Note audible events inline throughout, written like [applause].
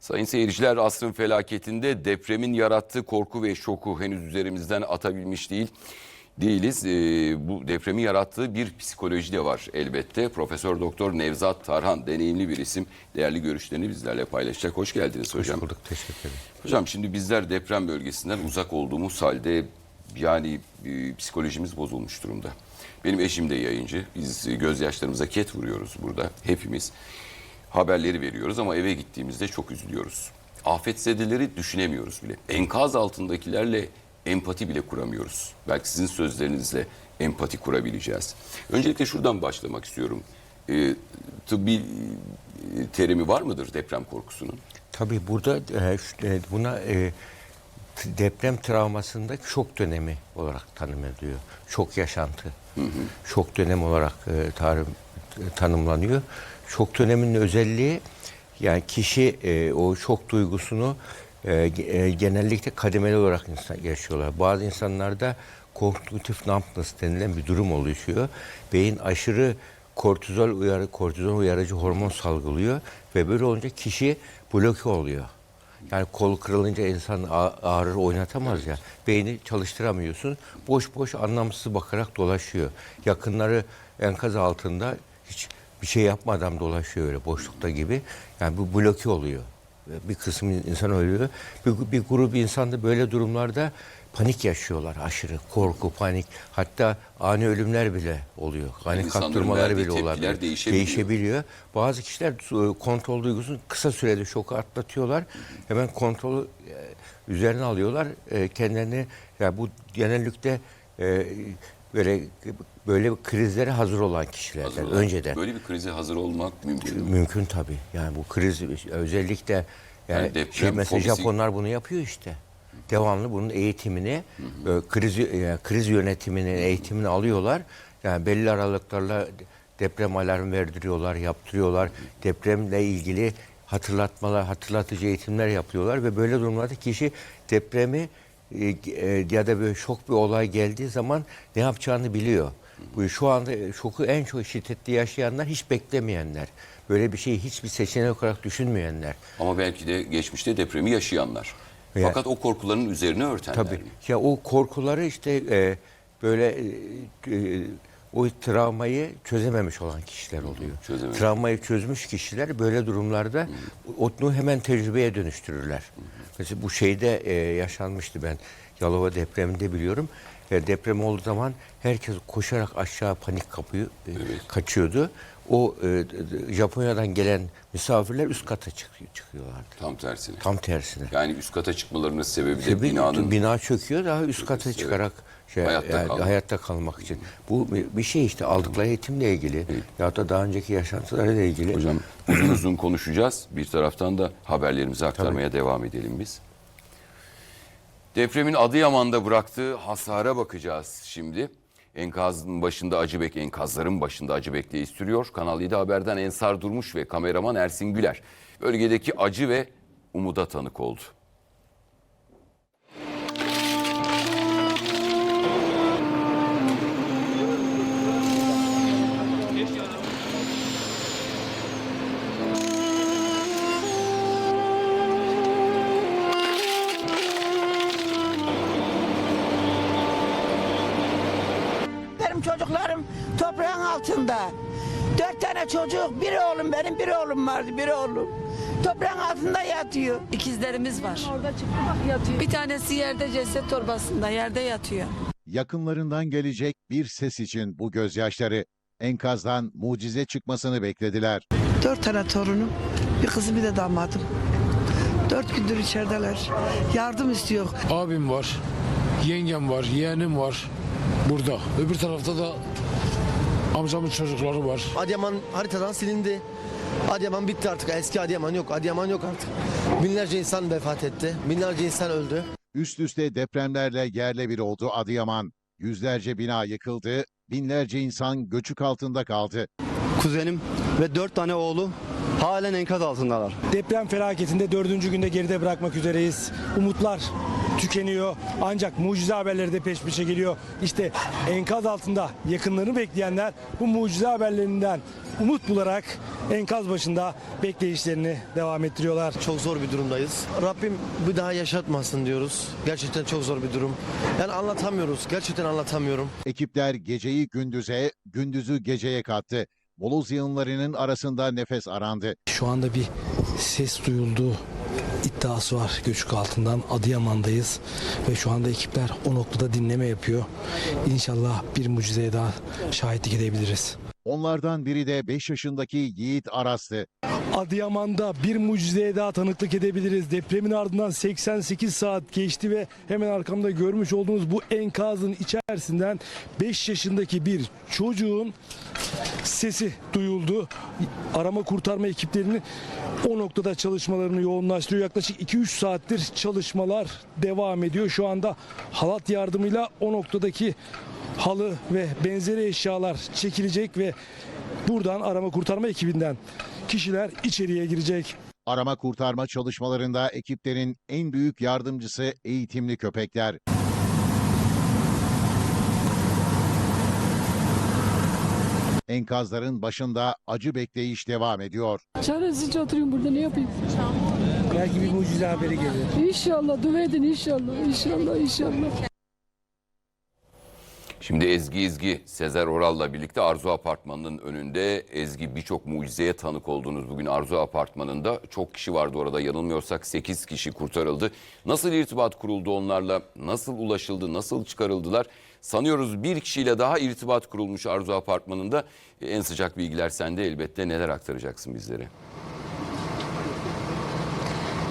Sayın seyirciler asrın felaketinde depremin yarattığı korku ve şoku henüz üzerimizden atabilmiş değil. Değiliz. Ee, bu depremin yarattığı bir psikoloji de var elbette. Profesör Doktor Nevzat Tarhan deneyimli bir isim. Değerli görüşlerini bizlerle paylaşacak. Hoş geldiniz hocam. Hoş bulduk, teşekkür ederim. Hocam şimdi bizler deprem bölgesinden uzak olduğumuz halde yani e, psikolojimiz bozulmuş durumda. Benim eşim de yayıncı. Biz e, gözyaşlarımıza ket vuruyoruz burada hepimiz. Haberleri veriyoruz ama eve gittiğimizde çok üzülüyoruz. Afetzedeleri düşünemiyoruz bile. Enkaz altındakilerle empati bile kuramıyoruz. Belki sizin sözlerinizle empati kurabileceğiz. Öncelikle şuradan başlamak istiyorum. E, tıbbi terimi var mıdır deprem korkusunun? Tabii burada e, e, buna e, deprem travmasında şok dönemi olarak tanım ediliyor. Şok yaşantı. Şok dönemi olarak e, tarım, e, tanımlanıyor. Şok döneminin özelliği yani kişi e, o şok duygusunu e, e, genellikle kademeli olarak insan yaşıyorlar. Bazı insanlarda kognitif numbness denilen bir durum oluşuyor. Beyin aşırı kortizol uyarı, kortizol uyarıcı hormon salgılıyor ve böyle olunca kişi bloke oluyor. Yani kol kırılınca insan ağrır oynatamaz ya. Beyni çalıştıramıyorsun. Boş boş anlamsız bakarak dolaşıyor. Yakınları enkaz altında hiç bir şey yapmadan dolaşıyor öyle boşlukta gibi. Yani bu bloke oluyor. Bir kısım insan ölüyor. Bir, bir grup insan da böyle durumlarda panik yaşıyorlar aşırı. Korku, panik. Hatta ani ölümler bile oluyor. Ani kaptırmaları verdiği bile olabilir. değişebiliyor. Değişebiliyor. Bazı kişiler e, kontrol duygusunu kısa sürede şoku atlatıyorlar. Hemen kontrolü e, üzerine alıyorlar. E, kendilerini ya bu genellikle e, böyle böyle krizlere hazır olan kişilerden Hazır olan- önceden. Böyle bir krize hazır olmak mümkün mü? Mümkün tabii. Yani bu kriz özellikle yani, Yani deprem şey mesela fobisi- Japonlar bunu yapıyor işte. Devamlı bunun eğitimini, e, kriz yani kriz yönetiminin eğitimini alıyorlar. Yani belli aralıklarla deprem alarm verdiriyorlar, yaptırıyorlar. Depremle ilgili hatırlatmalar, hatırlatıcı eğitimler yapıyorlar ve böyle durumlarda kişi depremi e, e, ya da böyle şok bir olay geldiği zaman ne yapacağını biliyor. Bu şu anda e, şoku en çok şiddetli yaşayanlar hiç beklemeyenler. Böyle bir şeyi hiçbir seçenek olarak düşünmeyenler. Ama belki de geçmişte depremi yaşayanlar. Ya- Fakat o korkuların üzerine örtenler Tabii. mi? Ya o korkuları işte e, böyle e, e, o travmayı çözememiş olan kişiler oluyor. çözememiş. Travmayı çözmüş kişiler böyle durumlarda onu hemen tecrübeye dönüştürürler. Mesela bu şeyde e, yaşanmıştı ben Yalova depreminde biliyorum. E, deprem olduğu zaman herkes koşarak aşağı panik kapıyı e, kaçıyordu. O e, Japonya'dan gelen misafirler üst kata çıkıyor, çıkıyorlardı. Tam tersine. Tam tersine. Yani üst kata çıkmanın sebebi de binanın bina çöküyor daha üst kata Evet. çıkarak şey, Hayatta yani kalmak. hayatta kalmak için. Bu bir- şey işte aldıkları eğitimle ilgili ya da daha önceki yaşantılarıyla ilgili. Hocam uzun uzun konuşacağız. Bir taraftan da haberlerimizi aktarmaya devam edelim biz. Depremin Adıyaman'da bıraktığı hasara bakacağız şimdi. Enkazın başında Acıbek, enkazların başında Acıbek'le sürüyor. Kanal 7 Haber'den Ensar Durmuş ve kameraman Ersin Güler bölgedeki acı ve umuda tanık oldu. Altında. Dört tane çocuk, biri oğlum benim, biri oğlum vardı, biri oğlum. Toprağın altında yatıyor. İkizlerimiz var. Bir tanesi yerde ceset torbasında yerde yatıyor. Yakınlarından gelecek bir ses için bu gözyaşları enkazdan mucize çıkmasını beklediler. Dört tane torunum, bir kızım bir de damadım. Dört gündür içerideler. Yardım istiyor. Abim var, yengem var, yeğenim var burada. Öbür tarafta da amcamın çocukları var. Adıyaman haritadan silindi. Adıyaman bitti artık. Eski Adıyaman yok. Adıyaman yok artık. Binlerce insan vefat etti. Binlerce insan öldü. Üst üste depremlerle yerle bir oldu Adıyaman. Yüzlerce bina yıkıldı, binlerce insan göçük altında kaldı. kuzenim ve dört tane oğlu halen enkaz altındalar. Deprem felaketinde dördüncü günde geride bırakmak üzereyiz. Umutlar tükeniyor. Ancak mucize haberleri de peş peşe geliyor. İşte enkaz altında yakınlarını bekleyenler bu mucize haberlerinden umut bularak enkaz başında bekleyişlerini devam ettiriyorlar. Çok zor bir durumdayız. Rabbim bir daha yaşatmasın diyoruz. Gerçekten çok zor bir durum. Yani anlatamıyoruz. Gerçekten anlatamıyorum. Ekipler geceyi gündüze, gündüzü geceye kattı. Moloz yığınlarının arasında nefes arandı. Şu anda bir ses duyuldu iddiası var Göçük altından Adıyaman'dayız ve şu anda ekipler o noktada dinleme yapıyor. İnşallah bir mucizeye daha şahitlik edebiliriz. Onlardan biri de 5 yaşındaki Yiğit Aras'tı. Adıyaman'da bir mucizeye daha tanıklık edebiliriz. Depremin ardından 88 saat geçti ve hemen arkamda görmüş olduğunuz bu enkazın içerisinden 5 yaşındaki bir çocuğun sesi duyuldu. Arama kurtarma ekiplerinin o noktada çalışmalarını yoğunlaştırıyor. Yaklaşık 2-3 saattir çalışmalar devam ediyor. Şu anda halat yardımıyla o noktadaki halı ve benzeri eşyalar çekilecek ve buradan arama kurtarma ekibinden kişiler içeriye girecek. Arama kurtarma çalışmalarında ekiplerin en büyük yardımcısı eğitimli köpekler. Enkazların başında acı bekleyiş devam ediyor. Çaresizce oturuyorum burada ne yapayım? Belki bir mucize haberi gelir. İnşallah dua edin inşallah inşallah inşallah. Şimdi Ezgi İzgi, Sezer Oral'la birlikte Arzu Apartmanı'nın önünde Ezgi birçok mucizeye tanık oldunuz. Bugün Arzu Apartmanı'nda çok kişi vardı orada yanılmıyorsak 8 kişi kurtarıldı. Nasıl irtibat kuruldu onlarla, nasıl ulaşıldı, nasıl çıkarıldılar? Sanıyoruz bir kişiyle daha irtibat kurulmuş Arzu Apartmanı'nda. E, En sıcak bilgiler sende elbette neler aktaracaksın bizlere?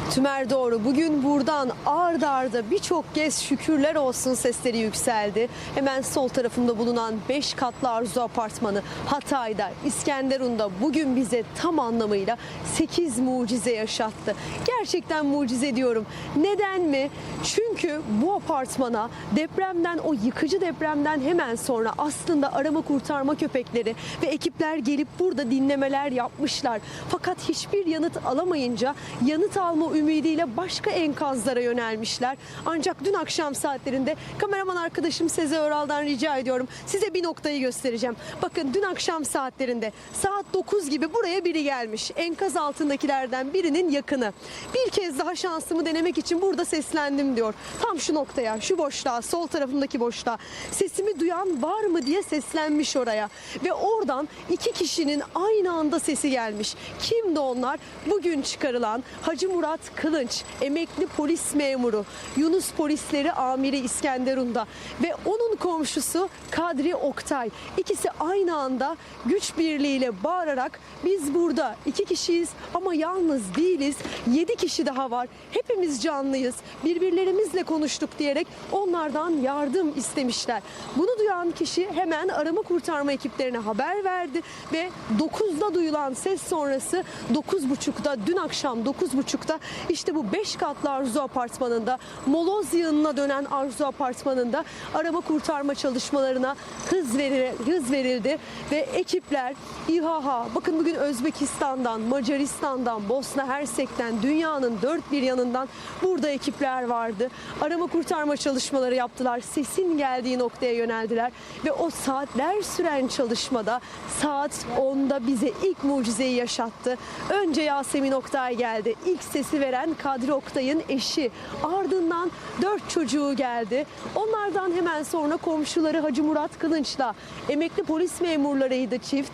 Tümer doğru. Bugün buradan ard arda birçok kez şükürler olsun sesleri yükseldi. Hemen sol tarafımda bulunan 5 katlı Arzu Apartmanı Hatay'da, İskenderun'da bugün bize tam anlamıyla 8 mucize yaşattı. Gerçekten mucize diyorum. Neden mi? Çünkü bu apartmana depremden o yıkıcı depremden hemen sonra aslında arama kurtarma köpekleri ve ekipler gelip burada dinlemeler yapmışlar. Fakat hiçbir yanıt alamayınca yanıt alma ümidiyle başka enkazlara yönelmişler. Ancak dün akşam saatlerinde kameraman arkadaşım Sezer Öral'dan rica ediyorum. Size bir noktayı göstereceğim. Bakın dün akşam saatlerinde saat 9 gibi buraya biri gelmiş. Enkaz altındakilerden birinin yakını. Bir kez daha şansımı denemek için burada seslendim diyor. Tam şu noktaya, şu boşluğa, sol tarafındaki boşluğa. Sesimi duyan var mı diye seslenmiş oraya. Ve oradan iki kişinin aynı anda sesi gelmiş. Kimdi onlar? Bugün çıkarılan Hacı Murat Kılınç, emekli polis memuru, Yunus Polisleri Amiri İskenderun'da ve onun komşusu Kadri Oktay. İkisi aynı anda güç birliğiyle bağırarak biz burada iki kişiyiz ama yalnız değiliz. Yedi kişi daha var. Hepimiz canlıyız. Birbirlerimizle konuştuk diyerek onlardan yardım istemişler. Bunu duyan kişi hemen arama kurtarma ekiplerine haber verdi ve 9'da duyulan ses sonrası 9.30'da dün akşam 9.30'da işte bu 5 katlı Arzu Apartmanı'nda moloz yığınına dönen Arzu Apartmanı'nda arama kurtarma çalışmalarına hız, verir, hız verildi ve ekipler İHA bakın bugün Özbekistan'dan, Macaristan'dan, Bosna Hersek'ten dünyanın dört bir yanından burada ekipler vardı. Arama kurtarma çalışmaları yaptılar. Sesin geldiği noktaya yöneldiler ve o saatler süren çalışmada saat 10'da bize ilk mucizeyi yaşattı. Önce Yasemin Oktay geldi. İlk sesi veren Kadri Oktay'ın eşi. Ardından dört çocuğu geldi. Onlardan hemen sonra komşuları Hacı Murat Kılınç'la emekli polis memurlarıydı çift.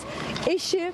Eşi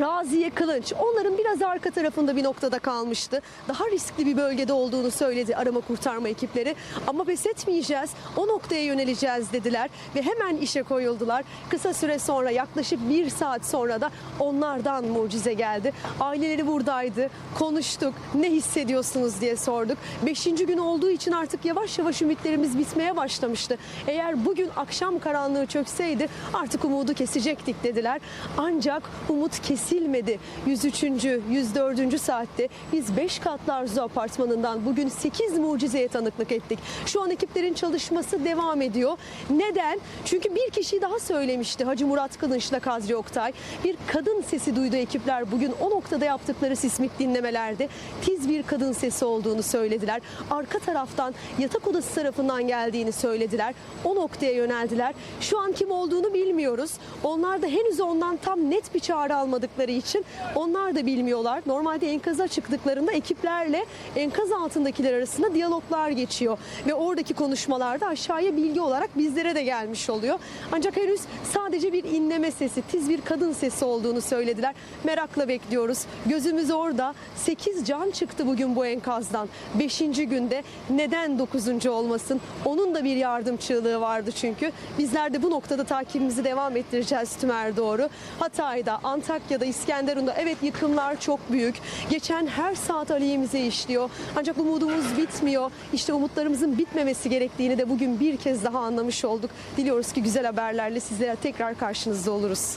Raziye Kılınç onların biraz arka tarafında bir noktada kalmıştı. Daha riskli bir bölgede olduğunu söyledi arama kurtarma ekipleri. Ama pes etmeyeceğiz, o noktaya yöneleceğiz dediler ve hemen işe koyuldular. Kısa süre sonra yaklaşık bir saat sonra da onlardan mucize geldi. Aileleri buradaydı, konuştuk, ne hissediyorsunuz diye sorduk. Beşinci gün olduğu için artık yavaş yavaş ümitlerimiz bitmeye başlamıştı. Eğer bugün akşam karanlığı çökseydi artık umudu kesecektik dediler. Ancak umut kesilmedi kesilmedi. 103. 104. saatte biz 5 katlı Arzu Apartmanı'ndan bugün 8 mucizeye tanıklık ettik. Şu an ekiplerin çalışması devam ediyor. Neden? Çünkü bir kişi daha söylemişti Hacı Murat Kılınç'la Kadri Oktay. Bir kadın sesi duydu ekipler bugün o noktada yaptıkları sismik dinlemelerde tiz bir kadın sesi olduğunu söylediler. Arka taraftan yatak odası tarafından geldiğini söylediler. O noktaya yöneldiler. Şu an kim olduğunu bilmiyoruz. Onlar da henüz ondan tam net bir çağrı almadıkları için onlar da bilmiyorlar. Normalde enkaza çıktıklarında ekiplerle enkaz altındakiler arasında diyaloglar geçiyor. Ve oradaki konuşmalarda aşağıya bilgi olarak bizlere de gelmiş oluyor. Ancak henüz sadece bir inleme sesi, tiz bir kadın sesi olduğunu söylediler. Merakla bekliyoruz. Gözümüz orada. 8 can çıktı bugün bu enkazdan. 5. günde neden 9. olmasın? Onun da bir yardım çığlığı vardı çünkü. Bizler de bu noktada takibimizi devam ettireceğiz Tümer doğru. Hatay'da, Antakya'da, İskenderun'da evet yıkımlar çok büyük. Geçen her saat aleyhimize işliyor. Ancak umudumuz bitmiyor. İşte umutlarımızın bitmemesi gerektiğini de bugün bir kez daha anlamış olduk. Diliyoruz ki güzel haberlerle sizlere tekrar karşınızda oluruz.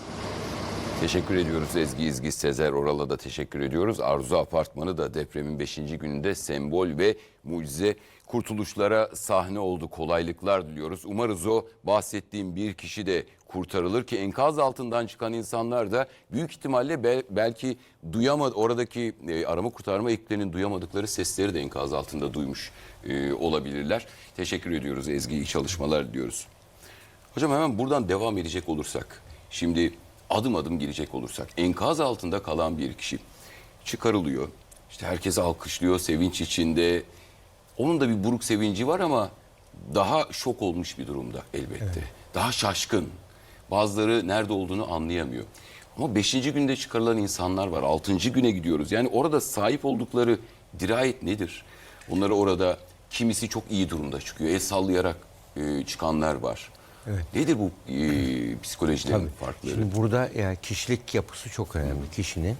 Teşekkür ediyoruz Ezgi İzgi Sezer Oral'a da teşekkür ediyoruz. Arzu Apartmanı da depremin 5. gününde sembol ve mucize kurtuluşlara sahne oldu. Kolaylıklar diliyoruz. Umarız o bahsettiğim bir kişi de kurtarılır ki enkaz altından çıkan insanlar da büyük ihtimalle bel- belki duyamadı oradaki e, arama kurtarma ekiplerinin duyamadıkları sesleri de enkaz altında duymuş e, olabilirler. Teşekkür ediyoruz Ezgi iyi çalışmalar diliyoruz. Hocam hemen buradan devam edecek olursak, şimdi adım adım girecek olursak, enkaz altında kalan bir kişi çıkarılıyor. İşte herkes alkışlıyor, sevinç içinde. Onun da bir buruk sevinci var ama daha şok olmuş bir durumda elbette. Daha şaşkın. Bazıları nerede olduğunu anlayamıyor. Ama beşinci günde çıkarılan insanlar var. Altıncı güne gidiyoruz. Yani orada sahip oldukları dirayet nedir? Onları orada kimisi çok iyi durumda çıkıyor. El sallayarak e, çıkanlar var. Nedir bu e, psikolojilerin Tabii. farkları? Şimdi burada yani kişilik yapısı çok önemli. Kişinin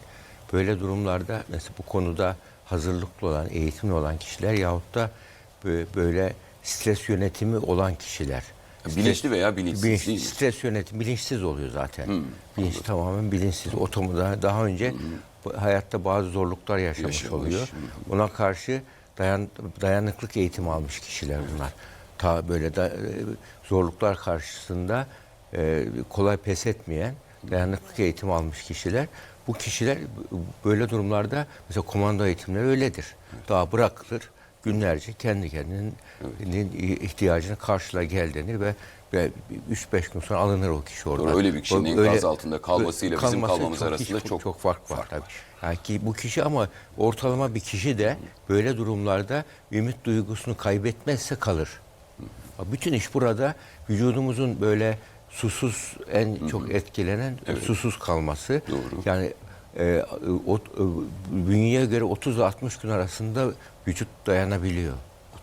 böyle durumlarda mesela bu konuda hazırlıklı olan, eğitimli olan kişiler yahut da bö- böyle stres yönetimi olan kişiler. Bilinçli veya bilinçsiz Bilinç- değil mi? Stres yönetimi bilinçsiz oluyor zaten. Bilinç tamamen bilinçsiz. Otomoda daha önce bu- hayatta bazı zorluklar yaşamış, Yaşamış. oluyor. Ona karşı dayan, dayanıklık eğitimi almış kişiler bunlar. Ta böyle da, e, zorluklar karşısında e, kolay pes etmeyen dayanıklık eğitimi almış kişiler. Bu kişiler böyle durumlarda mesela komando eğitimleri öyledir. Daha bırakılır günlerce kendi kendinin ihtiyacını karşıla gel denir ve ve 3-5 gün sonra alınır o kişi oradan. Doğru, öyle bir kişinin enkaz altında kalmasıyla bizim kalması kalmamız arasında çok, çok çok fark var tabii. Yani ki bu kişi ama ortalama bir kişi de böyle durumlarda ümit duygusunu kaybetmezse kalır. Bütün iş burada vücudumuzun böyle susuz en çok etkilenen susuz kalması. Doğru. Yani e, o, e, bünyeye göre 30 ile 60 gün arasında vücut dayanabiliyor.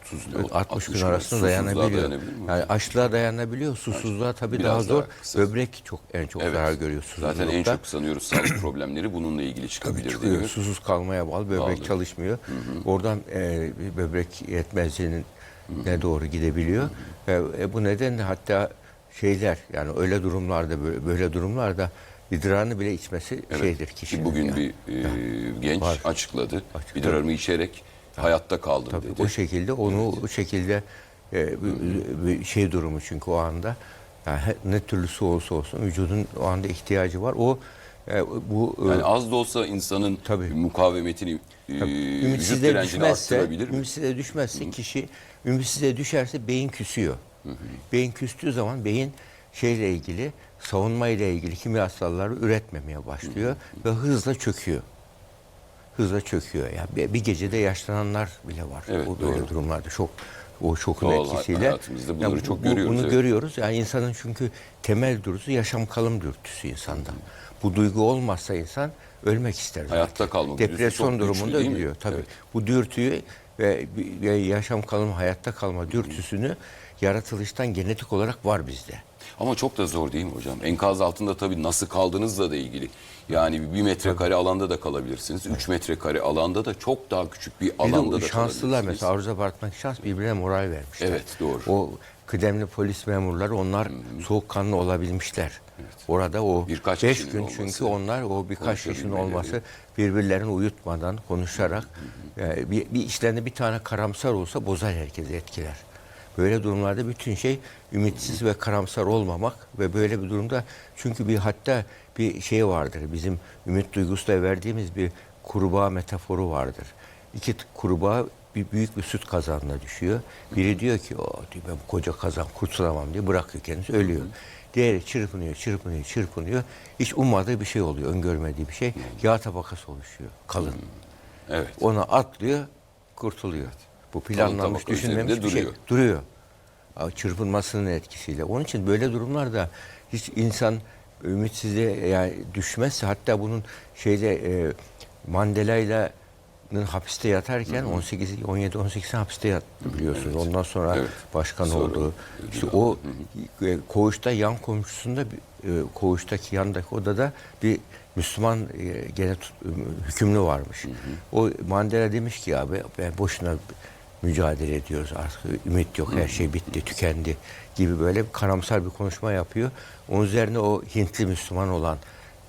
30 ile 60, 60 gün arasında dayanabiliyor. Yani açlığa dayanabiliyor. Susuzluğa tabii Biraz daha zor. daha. Böbrek çok en çok Evet. zarar görüyor susuzlukta. Zaten en çok sanıyoruz sağlık [clears throat] problemleri bununla ilgili Tabii çıkabilir çıkıyor. mi? Susuz kalmaya bağlı böbrek Bağlı. çalışmıyor. Oradan e, böbrek yetmezliğinin ne doğru gidebiliyor. E, e, bu nedenle hatta şeyler yani öyle durumlarda böyle, böyle durumlarda idrarını bile içmesi şeydir Ki kişinin. bugün yani. bir e, genç Var. açıkladı. Açıkladı. İdrarımı içerek hayatta kaldım Tabii dedi. o şekilde onu o şekilde e, bir- şey durumu çünkü o anda yani ne türlüsü olsa olsun vücudun o anda ihtiyacı var. O e, bu e, Yani az da olsa insanın Tabii. mukavemetini, e, vücut ümitsizliğe direncini düşmezse, arttırabilir mi? ümitsizliğe düşmezse kişi ümitsizliğe düşerse beyin küsüyor. Beyin küstüğü zaman beyin şeyle ilgili savunma ile ilgili kimyasalları üretmemeye başlıyor ve hızla çöküyor. Hızla çöküyor. Yani bir, bir gecede yaşlananlar bile var. Evet, o doğru. durumlarda çok o şokun Doğal etkisiyle. hayatımızda bunları bu- çok görüyoruz, Bunu evet. görüyoruz. Yani insanın çünkü temel dürtüsü yaşam kalım dürtüsü insanda. Bu duygu olmazsa insan ölmek ister. zaten. Hayatta kalma dürtüsü Depresyon durumunda ölüyor tabii. Evet. Bu dürtüyü ve, ve yaşam kalım, hayatta kalma dürtüsünü yaratılıştan genetik olarak var bizde. Ama çok da zor değil mi hocam? Enkaz altında tabii nasıl kaldığınızla da ilgili. Yani bir metrekare alanda da kalabilirsiniz. Üç metrekare alanda da çok daha küçük bir Bir alanda o da şanslılar kalabilirsiniz. mesela Arzu Apartman şans birbirine moral vermişler. Evet, doğru. O kıdemli polis memurları onlar soğukkanlı olabilmişler. Orada o Birkaç 5 kişinin gün olması, çünkü onlar o birkaç kişinin konuşabilmeleri. olması birbirlerini uyutmadan konuşarak yani bir, bir işlerinde bir tane karamsar olsa bozar herkesi etkiler. Böyle durumlarda bütün şey ümitsiz ve karamsar olmamak ve böyle bir durumda çünkü bir hatta bir şey vardır bizim ümit duygusuyla verdiğimiz bir kurbağa metaforu vardır. İki kurbağa bir büyük bir süt kazanına düşüyor. Biri diyor ki o diyor, ben bu koca kazan kurtulamam diye bırakıyor kendisi ölüyor. Diğeri çırpınıyor, çırpınıyor, çırpınıyor. Hiç ummadığı bir şey oluyor, öngörmediği bir şey. Yağ tabakası oluşuyor, kalın. Evet. Ona atlıyor, kurtuluyor. Bu planlanmış, tabaka düşünmemiş üzerinde bir şey. duruyor. Duruyor. Çırpınmasının etkisiyle. Onun için böyle durumlarda hiç insan ümitsizliğe yani düşmezse hatta bunun şeyde e, Mandela'yla hapiste yatarken 18 17 18 hapiste yattı biliyorsunuz. Ondan sonra Evet. başkan Sonra oldu. İşte o e, koğuşta yan komşusunda e, koğuştaki yandaki odada bir Müslüman e, gene hükümlü varmış. O Mandela demiş ki abi ben boşuna mücadele ediyoruz artık ümit yok her şey bitti tükendi gibi böyle karamsar bir konuşma yapıyor. Onun üzerine o Hintli Müslüman olan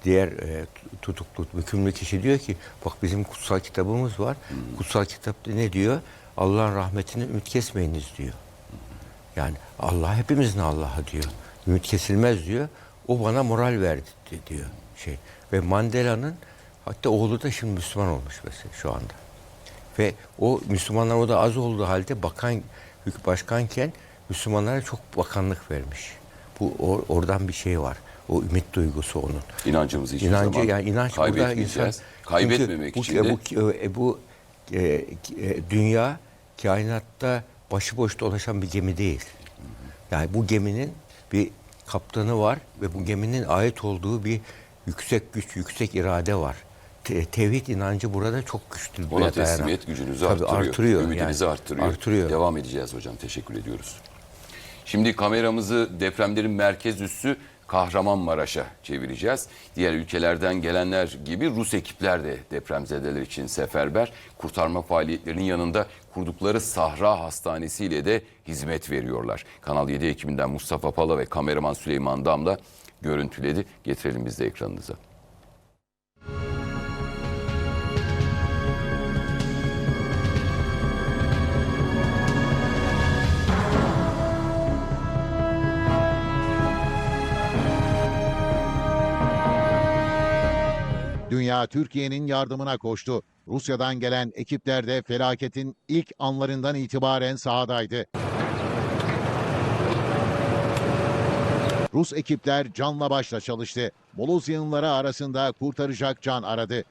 diğer e, tutuklu hükümlü kişi diyor ki bak bizim kutsal kitabımız var. Kutsal kitapta ne diyor? Allah'ın rahmetini ümit kesmeyiniz diyor. Yani Allah hepimizin Allah'ı diyor. Ümit kesilmez diyor. O bana moral verdi di- diyor şey. Ve Mandela'nın hatta oğlu da şimdi Müslüman olmuş mesela şu anda. Ve o Müslümanlar o da az olduğu halde bakan başkanken Müslümanlara çok bakanlık vermiş. Bu or- oradan bir şey var. O ümit duygusu onun. İnancımızı hiçbir İnancı zaman yani inanç burada insan Kaybetmemek Çünkü için bu, de bu, e, bu e, e, dünya kainatta başıboş dolaşan bir gemi değil. Yani bu geminin bir kaptanı var ve bu geminin ait olduğu bir yüksek güç, yüksek irade var. Te- tevhid inancı burada çok güçlü. ona teslimiyet gücünüzü Tabii arttırıyor. artırıyor. Ümidinizi yani. arttırıyor. Artırıyor. Devam edeceğiz hocam. Teşekkür ediyoruz. Şimdi kameramızı depremlerin merkez üssü Kahramanmaraş'a çevireceğiz. Diğer ülkelerden gelenler gibi Rus ekipler de depremzedeler için seferber. Kurtarma faaliyetlerinin yanında kurdukları Sahra Hastanesi ile de hizmet veriyorlar. Kanal 7 ekibinden Mustafa Pala ve kameraman Süleyman Damla görüntüledi. Getirelim biz de ekranınıza. Dünya Türkiye'nin yardımına koştu. Rusya'dan gelen ekipler de felaketin ilk anlarından itibaren sahadaydı. Rus ekipler canla başla çalıştı. Moloz yığınları arasında kurtaracak can aradı.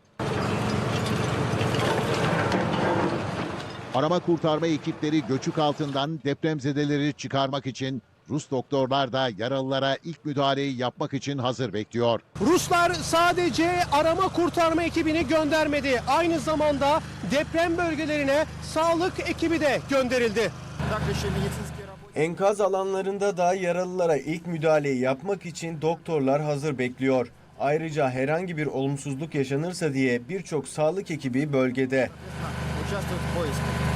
Arama kurtarma ekipleri göçük altından depremzedeleri çıkarmak için Rus doktorlar da yaralılara ilk müdahaleyi yapmak için hazır bekliyor. Ruslar sadece arama kurtarma ekibini göndermedi. Aynı zamanda deprem bölgelerine sağlık ekibi de gönderildi. Enkaz alanlarında da yaralılara ilk müdahaleyi yapmak için doktorlar hazır bekliyor. Ayrıca herhangi bir olumsuzluk yaşanırsa diye birçok sağlık ekibi bölgede.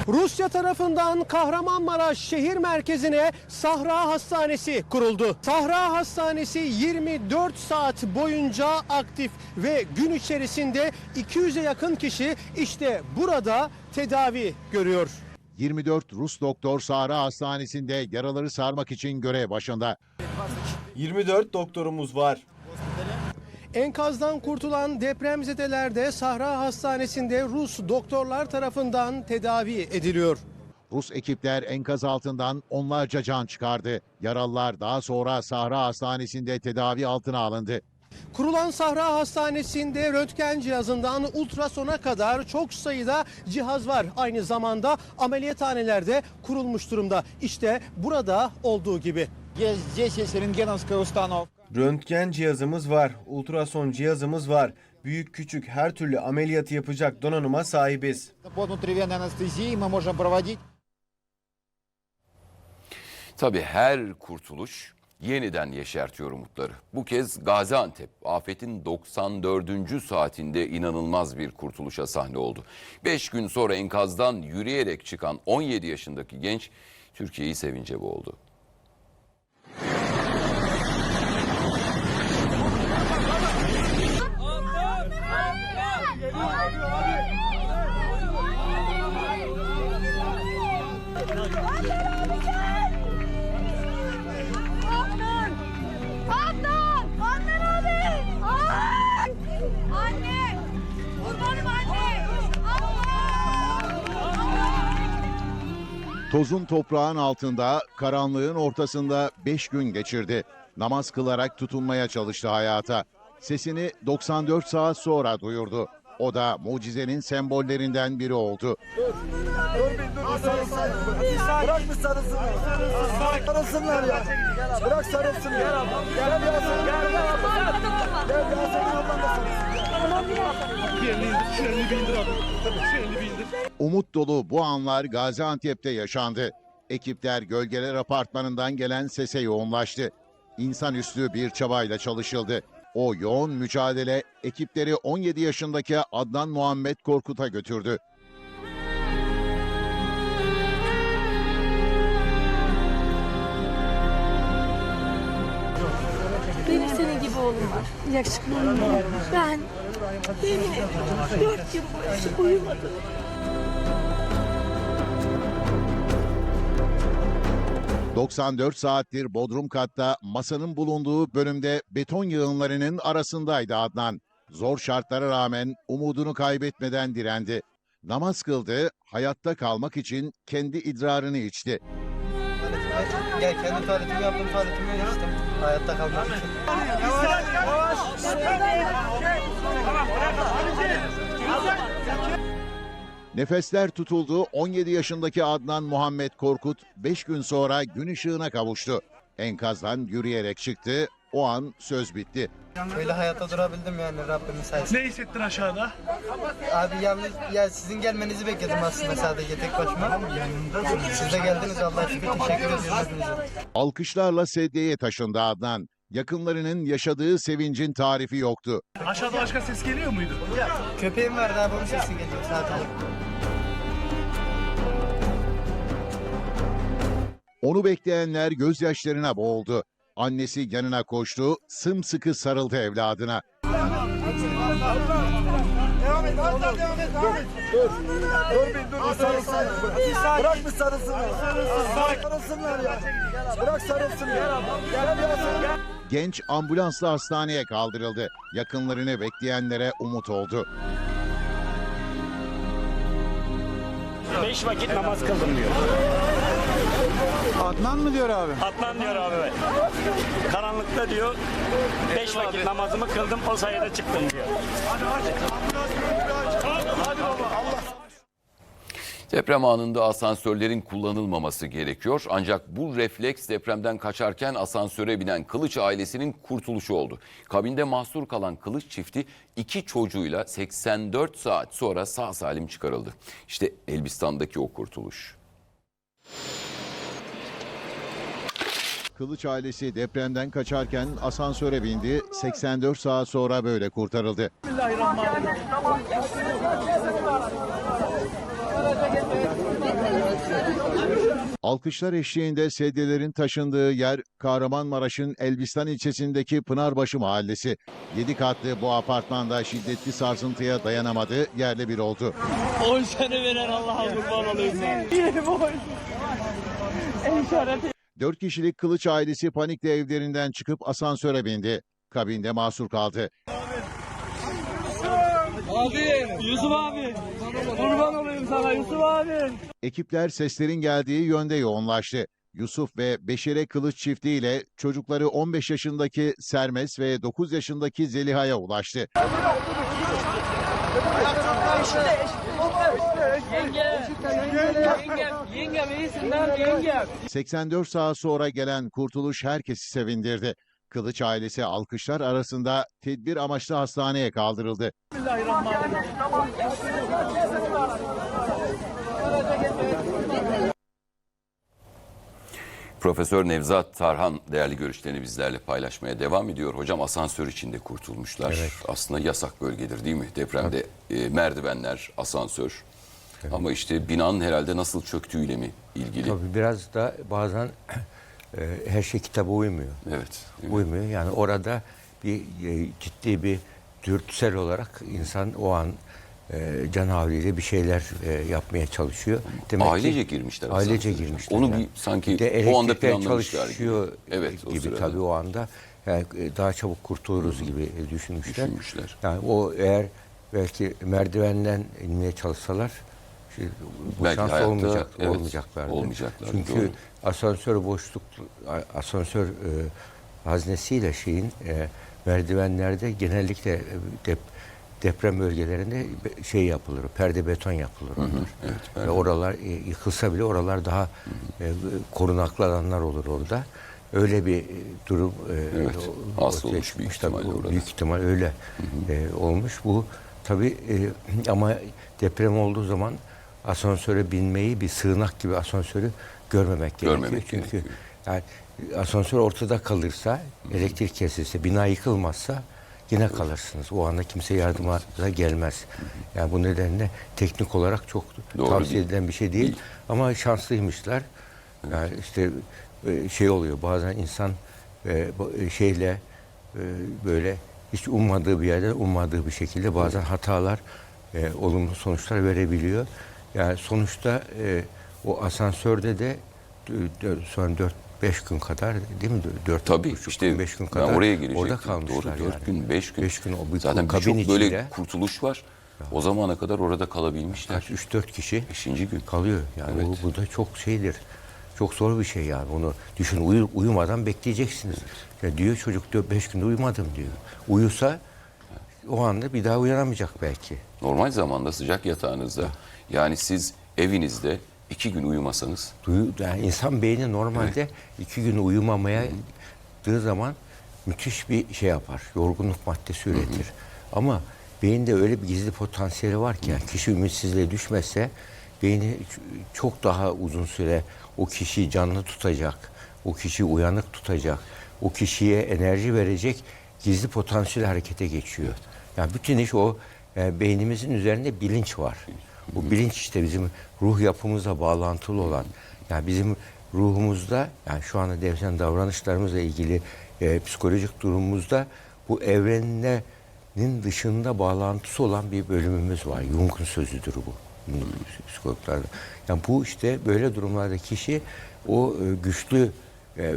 Rusya tarafından Kahramanmaraş şehir merkezine Sahra Hastanesi kuruldu. Sahra Hastanesi 24 saat boyunca aktif ve gün içerisinde 200'e yakın kişi işte burada tedavi görüyor. 24 Rus doktor Sahra Hastanesi'nde yaraları sarmak için görev başında. 24 doktorumuz var. Enkazdan kurtulan depremzedeler de Sahra Hastanesi'nde Rus doktorlar tarafından tedavi ediliyor. Rus ekipler enkaz altından onlarca can çıkardı. Yaralılar daha sonra Sahra Hastanesi'nde tedavi altına alındı. Kurulan Sahra Hastanesi'nde röntgen cihazından ultrasona kadar çok sayıda cihaz var. Aynı zamanda ameliyathanelerde kurulmuş durumda. İşte burada olduğu gibi. Röntgen cihazımız var, ultrason cihazımız var. Büyük küçük her türlü ameliyatı yapacak donanıma sahibiz. Tabii her kurtuluş yeniden yeşertiyor umutları. Bu kez Gaziantep afetin 94. saatinde inanılmaz bir kurtuluşa sahne oldu. 5 gün sonra enkazdan yürüyerek çıkan 17 yaşındaki genç Türkiye'yi sevince boğuldu. Tozun toprağın altında, karanlığın ortasında 5 gün geçirdi. Namaz kılarak tutunmaya çalıştı hayata. Sesini 94 saat sonra duyurdu. O da mucizenin sembollerinden biri oldu. Bırak bir sarılsın. Sarılsınlar ya. Bırak sarılsın ya. Gel. Gel bir Yasemin ablan da Umut dolu bu anlar Gaziantep'te yaşandı. Ekipler Gölgeler Apartmanı'ndan gelen sese yoğunlaştı. İnsanüstü bir çabayla çalışıldı. O yoğun mücadele ekipleri 17 yaşındaki Adnan Muhammed Korkut'a götürdü. Oğlum var. Yakışıklı oğlum var. Ben yemin ederim dört yıl boyunca uyumadım. ...94 saattir Bodrum katta masanın bulunduğu bölümde beton yığınlarının arasındaydı Adnan. Zor şartlara rağmen umudunu kaybetmeden direndi. Namaz kıldı, hayatta kalmak için kendi idrarını içti. Gel kendi tuvaletimi yaptım tuvaletimi geçtim. Hayatta kalmak için. Nefesler tutuldu. 17 yaşındaki Adnan Muhammed Korkut 5 gün sonra gün ışığına kavuştu. Enkazdan yürüyerek çıktı. O an söz bitti. Böyle hayatta durabildim yani Rabbimin sayesinde. Ne hissettin aşağıda? Abi yalnız ya sizin gelmenizi bekledim aslında sadece tek başıma. Siz de geldiniz Allah'a şükür teşekkür ediyorum hepinize. Alkışlarla sedyeye taşındı Adnan. Yakınlarının yaşadığı sevincin tarifi yoktu. Aşağıda başka ses geliyor muydu? Köpeğim vardı abi onun sesi geliyor sadece. Onu bekleyenler gözyaşlarına boğuldu. Annesi yanına koştu, sımsıkı sarıldı evladına. Genç ambulansla hastaneye kaldırıldı. Yakınlarını bekleyenlere umut oldu. Beş vakit namaz kıldım diyor. Adnan mı diyor abi? Adnan diyor abi. evet. Karanlıkta diyor. Beş vakit namazımı kıldım o sayede çıktım diyor. Deprem anında asansörlerin kullanılmaması gerekiyor. Ancak bu refleks depremden kaçarken asansöre binen Kılıç ailesinin kurtuluşu oldu. Kabinde mahsur kalan Kılıç çifti iki çocuğuyla 84 saat sonra sağ salim çıkarıldı. İşte Elbistan'daki o kurtuluş. Kılıç ailesi depremden kaçarken asansöre bindi. 84 saat sonra böyle kurtarıldı. Alkışlar eşliğinde sedyelerin taşındığı yer Kahramanmaraş'ın Elbistan ilçesindeki Pınarbaşı mahallesi. 7 katlı bu apartmanda şiddetli sarsıntıya dayanamadı, yerle bir oldu. 10 sene veren Allah'a kurban olayım. 4 kişilik Kılıç ailesi panikle evlerinden çıkıp asansöre bindi. Kabinde mahsur kaldı. Abi, Yusuf abi. Kurban olayım sana Yusuf abi. Ekipler seslerin geldiği yönde yoğunlaştı. Yusuf ve Beşire Kılıç çiftiyle çocukları 15 yaşındaki Sermes ve 9 yaşındaki Zeliha'ya ulaştı. Yenge. Yengem. Yengem iyisin lan yengem. 84 saat sonra gelen kurtuluş herkesi sevindirdi. Kılıç ailesi alkışlar arasında tedbir amaçlı hastaneye kaldırıldı. Profesör Nevzat Tarhan değerli görüşlerini bizlerle paylaşmaya devam ediyor. Hocam asansör içinde kurtulmuşlar. Aslında yasak bölgedir değil mi? Depremde e, merdivenler, asansör. Ama işte binanın herhalde nasıl çöktüğüyle mi ilgili? Tabii biraz da bazen e, her şey kitaba uymuyor. Evet. Uymuyor. Yani orada bir e, ciddi bir dürtüsel olarak insan o an e, can havliyle bir şeyler e, yapmaya çalışıyor. Demek ki- Ailece girmişler Ailece girmişler. Onu yani. bir sanki de o anda planlamışlar gibi. çalışıyor Evet, o gibi sırada. tabii o anda. Yani e, daha çabuk kurtuluruz gibi e, düşünmüşler. Düşünmüşler. Yani o eğer belki merdivenden inmeye çalışsalar şey, bu Belki şans hayatta, olmayacak evet, olmayacaklardı. olmayacaklardı, Çünkü doğru. asansör boşluk asansör e, haznesiyle şeyin e, merdivenlerde genellikle e, dep, deprem bölgelerinde şey yapılır, perde beton yapılır onlar. evet, Ve perde. oralar e, yıkılsa bile oralar daha e, korunaklı alanlar olur orada. Öyle bir e, durum e, Evet, ortaya olmuş büyük bu orada. Büyük ihtimal öyle e, olmuş. Bu tabii e, ama deprem olduğu zaman asansöre binmeyi bir sığınak gibi asansörü görmemek, Görmemek gerekiyor. Çünkü gerekiyor. yani asansör ortada kalırsa, elektrik kesilse, bina yıkılmazsa yine kalırsınız. O anda kimse yardıma da gelmez. Yani bu nedenle teknik olarak çok Doğru tavsiye değil. edilen bir şey değil. Ama şanslıymışlar. Yani işte e, şey oluyor bazen insan e, e, şeyle böyle hiç ummadığı bir yerden ummadığı bir şekilde bazen hatalar olumlu sonuçlar verebiliyor. Yani sonuçta e, o asansörde de son 4-5 gün kadar değil mi? 4 Tabii işte 5 gün ben kadar oraya girecektim. orada kalmışlar Doğru 4 yani. gün 5 gün. Beş gün o bir Zaten birçok böyle içinde. kurtuluş var. O zamana kadar orada kalabilmişler. Kaç 3-4 kişi 5. gün. kalıyor. Yani Evet. bu, bu da çok şeydir. Çok zor bir şey yani. Bunu düşün uyu, uyumadan bekleyeceksiniz. Ya diyor çocuk diyor 5 günde uyumadım diyor. Uyusa o anda bir daha uyanamayacak belki. Normal zamanda sıcak yatağınızda yani siz evinizde iki gün uyumasanız Duyu, yani insan beyni normalde iki gün uyumamaya dığı zaman müthiş bir şey yapar. Yorgunluk maddesi üretir. Ama beyinde öyle bir gizli potansiyeli var ki yani kişi ümitsizliğe düşmezse beyni çok daha uzun süre o kişiyi canlı tutacak, o kişiyi uyanık tutacak, o kişiye enerji verecek gizli potansiyel harekete geçiyor. Yani bütün iş o e, beynimizin üzerinde bilinç var. Bu bilinç işte bizim ruh yapımızla bağlantılı olan. Yani bizim ruhumuzda yani şu anda devsen davranışlarımızla ilgili e, psikolojik durumumuzda bu evrenin dışında bağlantısı olan bir bölümümüz var. Jung'un sözüdür bu. Psikologlarda. Yani bu işte böyle durumlarda kişi o e, güçlü e,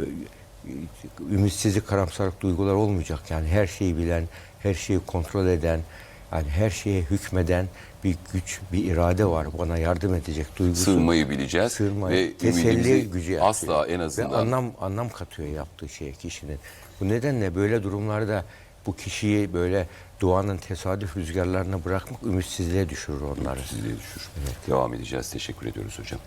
ümitsizlik, karamsarlık duygular olmayacak. Yani her şeyi bilen, her şeyi kontrol eden, yani her şeye hükmeden bir güç, bir irade var. Bana yardım edecek duygusu. sığınmayı bileceğiz Sığınmayı, ve teselli gücü yapıyor. asla en Ve azından anlam, anlam katıyor yaptığı şeye kişinin. Bu nedenle böyle durumlarda bu kişiyi böyle doğanın tesadüf rüzgarlarına bırakmak ümitsizliğe düşürür onları. Ümitsizliğe düşür. Devam edeceğiz. Teşekkür ediyoruz hocam.